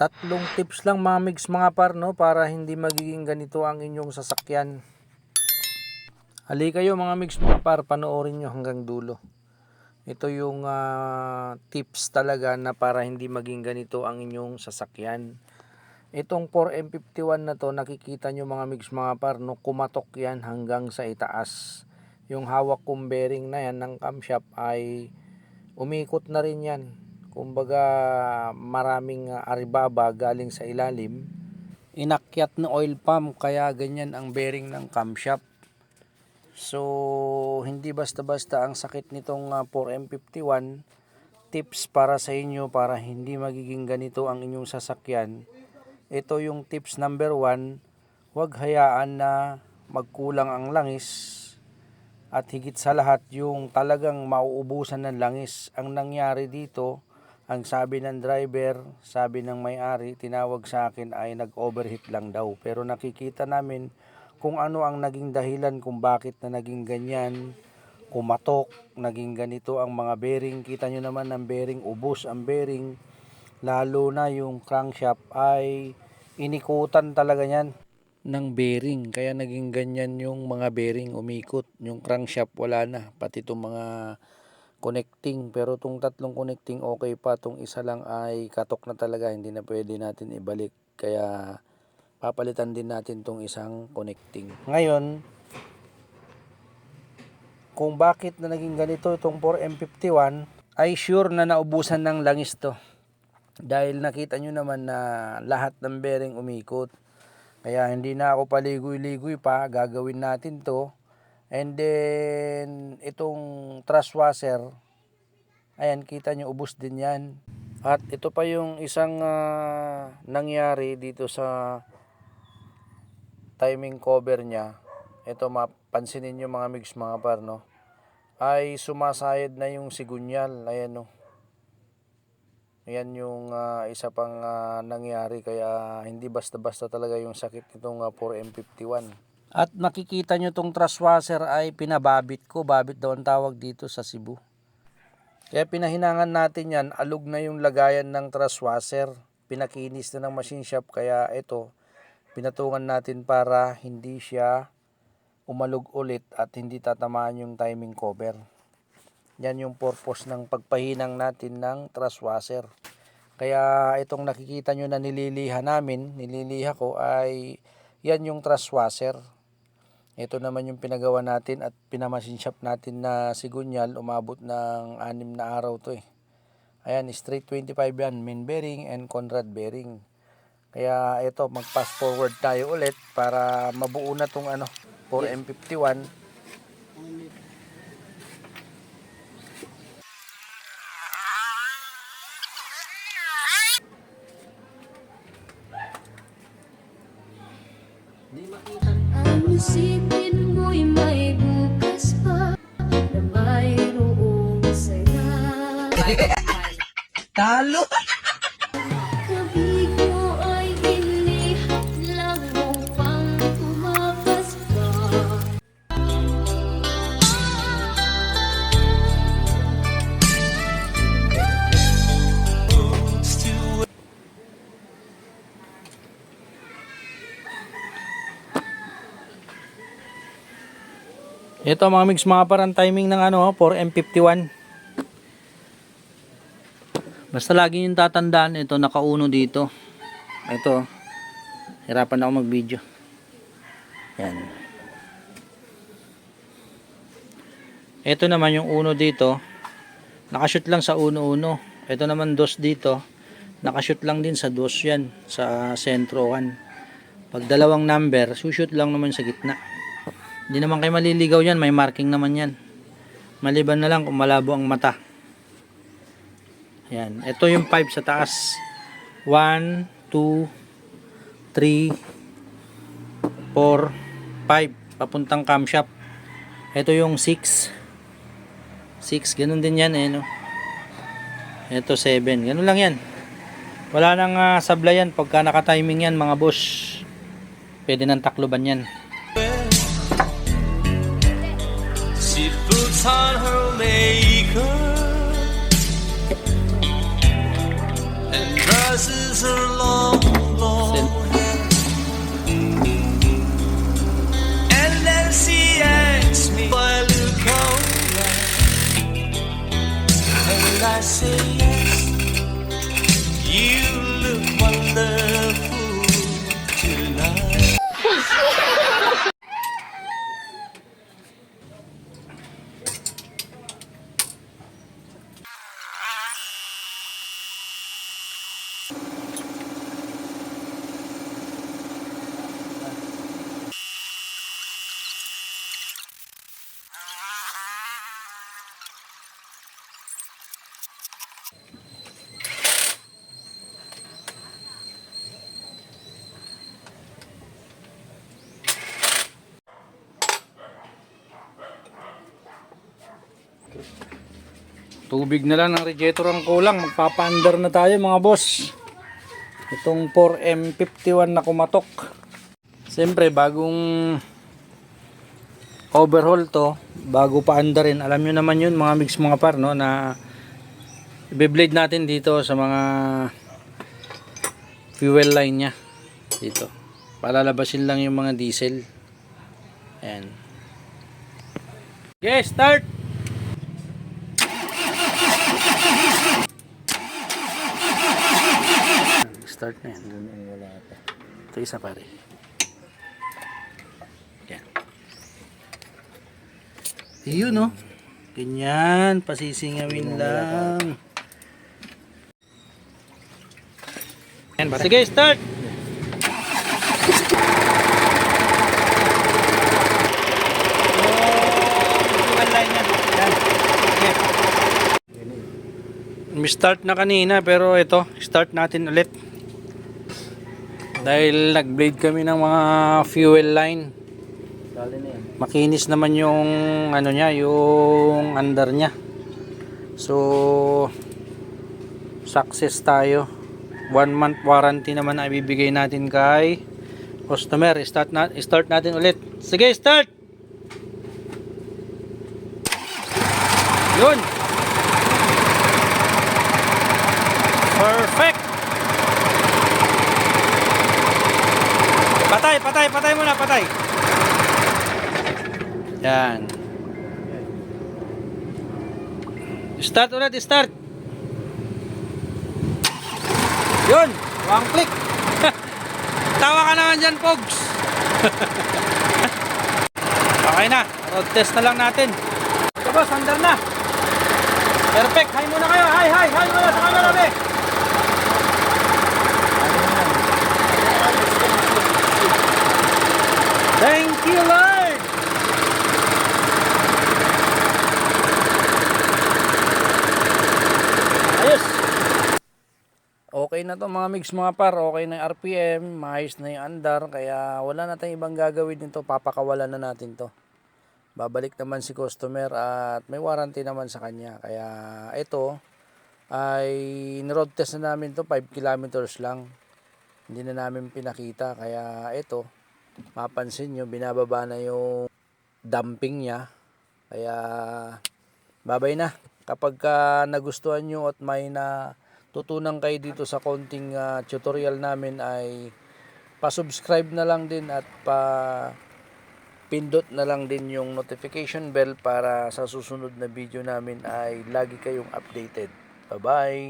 Tatlong tips lang mga mix mga par no para hindi magiging ganito ang inyong sasakyan. Hali kayo mga mix mga par, panoorin nyo hanggang dulo. Ito yung ah, tips talaga na para hindi maging ganito ang inyong sasakyan. Itong 4M51 na to, nakikita nyo mga mix mga par, no, kumatok yan hanggang sa itaas. Yung hawak kong bearing na yan ng camshaft ay umikot na rin yan. Kumbaga maraming ah, aribaba galing sa ilalim. Inakyat na oil pump kaya ganyan ang bearing ng camshaft. So hindi basta-basta ang sakit nitong ah, 4M51. Tips para sa inyo para hindi magiging ganito ang inyong sasakyan. Ito yung tips number 1. Huwag hayaan na magkulang ang langis at higit sa lahat yung talagang mauubusan ng langis. Ang nangyari dito, ang sabi ng driver, sabi ng may-ari, tinawag sa akin ay nag-overheat lang daw. Pero nakikita namin kung ano ang naging dahilan kung bakit na naging ganyan, kumatok, naging ganito ang mga bearing. Kita nyo naman ang bearing, ubos ang bearing. Lalo na yung crankshaft ay inikutan talaga yan ng bearing. Kaya naging ganyan yung mga bearing umikot. Yung crankshaft wala na. Pati itong mga connecting. Pero itong tatlong connecting okay pa. Itong isa lang ay katok na talaga. Hindi na pwede natin ibalik. Kaya papalitan din natin itong isang connecting. Ngayon, kung bakit na naging ganito itong 4M51 ay sure na naubusan ng langis to. Dahil nakita nyo naman na lahat ng bearing umikot. Kaya hindi na ako paligoy-ligoy pa, gagawin natin to. And then itong truss washer, ayan kita nyo ubos din yan. At ito pa yung isang ah, nangyari dito sa timing cover niya. Ito mapansinin nyo mga mix mga par no. Ay sumasayad na yung sigunyal. Ayan no. Yan yung ah, isa pang ah, nangyari kaya hindi basta-basta talaga yung sakit nitong ah, 4M51. At makikita nyo tong truss washer ay pinababit ko. Babit daw ang tawag dito sa Cebu. Kaya pinahinangan natin yan, alog na yung lagayan ng truss washer. Pinakinis na ng machine shop kaya ito, pinatungan natin para hindi siya umalog ulit at hindi tatamaan yung timing cover. Yan yung purpose ng pagpahinang natin ng truss washer. Kaya itong nakikita nyo na nililiha namin, nililiha ko ay yan yung truss washer. Ito naman yung pinagawa natin at pinamasin shop natin na sigunyal. Umabot ng anim na araw to eh. Ayan, straight 25 yan. Main bearing and Conrad bearing. Kaya ito, mag-fast forward tayo ulit para mabuo na tong ano, 4M51. Ang isipin ka Ito mga mix mga parang timing ng ano, 4M51. Basta lagi yung tatandaan ito, nakauno dito. Ito, hirapan ako mag-video. Yan. Ito naman yung uno dito, nakashoot lang sa uno-uno. Ito naman dos dito, nakashoot lang din sa dos yan, sa sentro 1. Pag dalawang number, sushoot lang naman sa gitna. Hindi naman kayo maliligaw yan, may marking naman yan. Maliban na lang kung malabo ang mata. Yan, ito yung 5 sa taas. 1, 2, 3, 4, 5. Papuntang camshaft. Ito yung 6. 6, ganun din yan eh, no? Ito 7, ganun lang yan. Wala nang uh, sablayan pagka naka-timing yan mga boss. Pwede nang takloban yan. She puts on her makeup are long. Tubig na lang ng radiator ang kulang. Magpapa-under na tayo mga boss. Itong 4M51 na kumatok. Siyempre, bagong overhaul to. Bago pa under rin. Alam nyo naman yun mga mix mga par no, na i-blade natin dito sa mga fuel line nya. Dito. Palalabasin lang yung mga diesel. Ayan. Okay, start! Start na yan. Ito isa pare. Yan. Yun no. Ganyan. Pasisingawin lang. Yan, pare. Sige, start! start na kanina pero ito, start natin ulit. Dahil nag-blade kami ng mga fuel line. Makinis naman yung ano niya, yung under niya. So success tayo. One month warranty naman ang ibibigay natin kay customer. Start na start natin ulit. Sige, start. Yun. Patay. Yan. Start ulit, start. Yun, one click. Tawa ka naman dyan, Pogs. okay na, road test na lang natin. Ito boss, under na. Perfect, hi muna kayo. Hi, hi, hi muna sa camera, be. Thank you, Lord! Ayos! Okay na to mga mix mga par, okay na yung RPM, maayos na yung andar, kaya wala na tayong ibang gagawin nito, papakawalan na natin to. Babalik naman si customer at may warranty naman sa kanya, kaya ito ay niroad test na namin to 5 kilometers lang. Hindi na namin pinakita, kaya ito mapansin nyo, binababa na yung dumping niya. Kaya, babay na. Kapag ka nagustuhan nyo at may na tutunan kayo dito sa konting ah, tutorial namin ay pa-subscribe na lang din at pa pindot na lang din yung notification bell para sa susunod na video namin ay lagi kayong updated. Bye-bye!